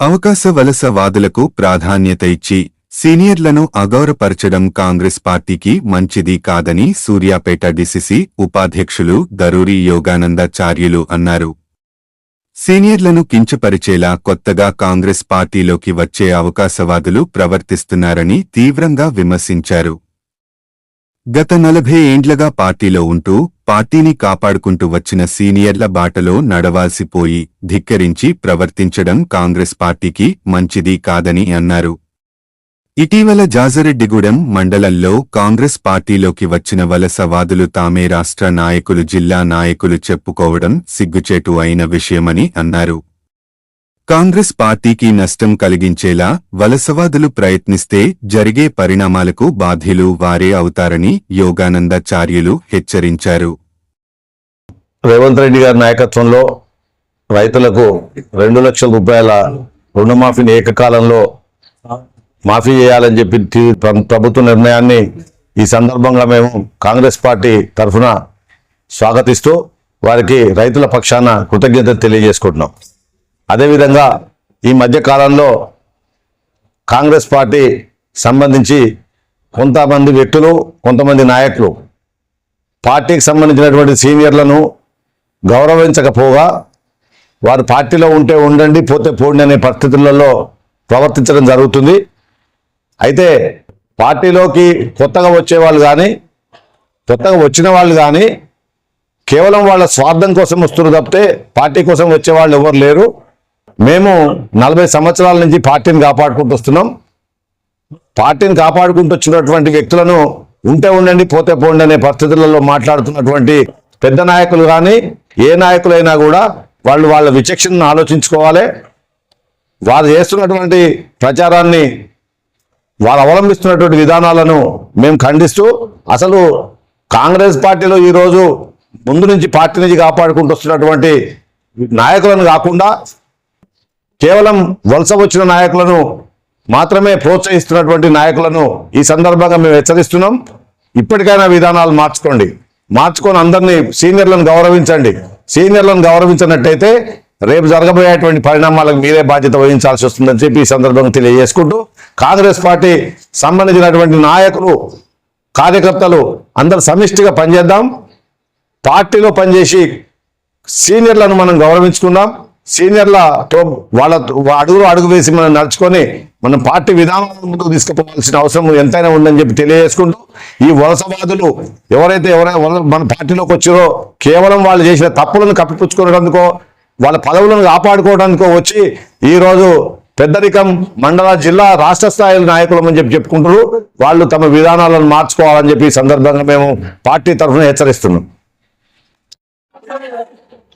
అవకాశ వలస వాదులకు ప్రాధాన్యత ఇచ్చి సీనియర్లను అగౌరపరచడం కాంగ్రెస్ పార్టీకి మంచిది కాదని సూర్యాపేట డిసిసి ఉపాధ్యక్షులు దరూరి యోగానందాచార్యులు అన్నారు. సీనియర్లను కించపరిచేలా కొత్తగా కాంగ్రెస్ పార్టీలోకి వచ్చే అవకాశవాదులు ప్రవర్తిస్తున్నారని తీవ్రంగా విమర్శించారు. గత నలభై ఏండ్లగా పార్టీలో ఉంటూ పార్టీని కాపాడుకుంటూ వచ్చిన సీనియర్ల బాటలో నడవాల్సిపోయి ధిక్కరించి ప్రవర్తించడం కాంగ్రెస్ పార్టీకి మంచిది కాదని అన్నారు. ఇటీవల జాజరెడ్డిగూడెం మండలంలో కాంగ్రెస్ పార్టీలోకి వచ్చిన వలసవాదులు తామే రాష్ట్ర నాయకులు జిల్లా నాయకులు చెప్పుకోవడం సిగ్గుచేటు అయిన విషయమని అన్నారు. కాంగ్రెస్ పార్టీకి నష్టం కలిగించేలా వలసవాదులు ప్రయత్నిస్తే జరిగే పరిణామాలకు బాధ్యులు వారే అవుతారని యోగానందాచార్యులు హెచ్చరించారు. రేవంత్ రెడ్డి గారి నాయకత్వంలో రైతులకు రెండు లక్షల రూపాయల రుణమాఫీని ఏకకాలంలో మాఫీ చేయాలని చెప్పి ప్రభుత్వ నిర్ణయాన్ని ఈ సందర్భంగా మేము కాంగ్రెస్ పార్టీ తరఫున స్వాగతిస్తూ వారికి రైతుల పక్షాన కృతజ్ఞతలు తెలియజేసుకుంటున్నాం. అదేవిధంగా ఈ మధ్యకాలంలో కాంగ్రెస్ పార్టీ సంబంధించి కొంతమంది వ్యక్తులు కొంతమంది నాయకులు పార్టీకి సంబంధించినటువంటి సీనియర్లను గౌరవించకపోగా వారు పార్టీలో ఉంటే ఉండండి పోతే పోండి అనే పరిస్థితులలో ప్రవర్తించడం జరుగుతుంది. అయితే పార్టీలోకి కొత్తగా వచ్చేవాళ్ళు కానీ కొత్తగా వచ్చిన వాళ్ళు కానీ కేవలం వాళ్ళ స్వార్థం కోసం వస్తున్నారు తప్పితే పార్టీ కోసం వచ్చే వాళ్ళు ఎవరు లేరు. మేము నలభై సంవత్సరాల నుంచి పార్టీని కాపాడుకుంటూ వస్తున్నాం. పార్టీని కాపాడుకుంటూ వచ్చినటువంటి వ్యక్తులను ఉంటే ఉండండి పోతే పోండి అనే పరిస్థితులలో మాట్లాడుతున్నటువంటి పెద్ద నాయకులు కానీ ఏ నాయకులైనా కూడా వాళ్ళు వాళ్ళ విచక్షణను ఆలోచించుకోవాలి. వారు చేస్తున్నటువంటి ప్రచారాన్ని వారు అవలంబిస్తున్నటువంటి విధానాలను మేము ఖండిస్తూ అసలు కాంగ్రెస్ పార్టీలో ఈరోజు ముందు నుంచి పార్టీ నుంచి కాపాడుకుంటూ వస్తున్నటువంటి నాయకులను కాకుండా కేవలం వలస వచ్చిన నాయకులను మాత్రమే ప్రోత్సహిస్తున్నటువంటి నాయకులను ఈ సందర్భంగా మేము హెచ్చరిస్తున్నాం. ఇప్పటికైనా విధానాలు మార్చుకోండి. మార్చుకొని అందరినీ సీనియర్లను గౌరవించండి. సీనియర్లను గౌరవించినట్టయితే రేపు జరగబోయేటువంటి పరిణామాలకు మీరే బాధ్యత వహించాల్సి వస్తుందని చెప్పి ఈ సందర్భంగా తెలియజేసుకుంటూ కాంగ్రెస్ పార్టీ సంబంధించినటువంటి నాయకులు కార్యకర్తలు అందరు సమిష్టిగా పనిచేద్దాం. పార్టీలో పనిచేసి సీనియర్లను మనం గౌరవించుకుందాం. సీనియర్లతో వాళ్ళ అడుగులో అడుగు వేసి మనం నడుచుకొని మనం పార్టీ విధానాలను ముందుకు తీసుకుపోవాల్సిన అవసరం ఎంతైనా ఉందని చెప్పి తెలియజేసుకుంటూ ఈ వలసవాదులు ఎవరైతే ఎవరైనా మన పార్టీలోకి వచ్చారో కేవలం వాళ్ళు చేసిన తప్పులను కప్పిపుచ్చుకోవడానికో వాళ్ళ పదవులను కాపాడుకోవడానికో వచ్చి ఈరోజు పెద్దరికం మండల జిల్లా రాష్ట్ర స్థాయిల నాయకులు అని చెప్పి చెప్పుకుంటారు వాళ్ళు తమ విధానాలను మార్చుకోవాలని చెప్పి సందర్భంగా మేము పార్టీ తరఫున హెచ్చరిస్తున్నాం.